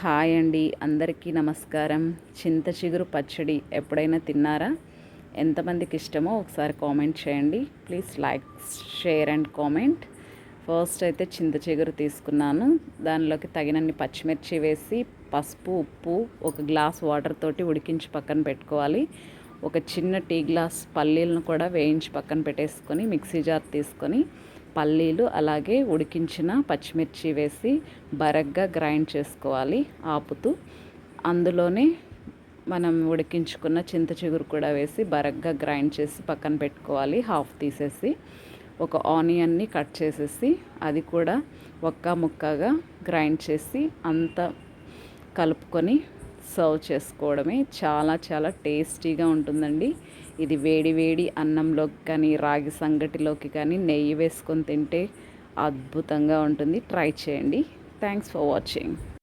Hi అండి. అందరికీ నమస్కారం. చింత చిగురు పచ్చడి ఎప్పుడైనా తిన్నారా? ఎంతమందికి ఇష్టమో ఒకసారి కామెంట్ చేయండి. Please like share and comment. First అయితే చింత చిగురు తీసుకున్నాను. దానిలోకి తగినన్ని పచ్చిమిర్చి వేసి పసుపు ఉప్పు ఒక గ్లాస్ వాటర్ తోటి ఉడికించి పక్కన పెట్టుకోవాలి. ఒక చిన్న టీ గ్లాస్ పల్లీలను కూడా వేయించి పక్కన పెట్టేసుకొని మిక్సీ జార్ తీసుకొని పల్లీలు అలాగే ఉడికించిన పచ్చిమిర్చి వేసి బరగ్గా గ్రైండ్ చేసుకోవాలి ఆపుతూ. అందులోనే మనం ఉడికించుకున్న చింత చిగురు కూడా వేసి బరగ్గా గ్రైండ్ చేసి పక్కన పెట్టుకోవాలి హాఫ్ తీసేసి. ఒక ఆనియన్ని కట్ చేసేసి అది కూడా ఒక్క ముక్కగా గ్రైండ్ చేసి అంత కలుపుకొని సర్వ్ చేసుకోవడమే చాలా చాలా టేస్టీగా ఉంటుందండి. ఇది వేడి వేడి అన్నంలోకి కానీ రాగి సంగటిలోకి కానీ నెయ్యి వేసుకొని తింటే అద్భుతంగా ఉంటుంది. ట్రై చేయండి. Thanks for watching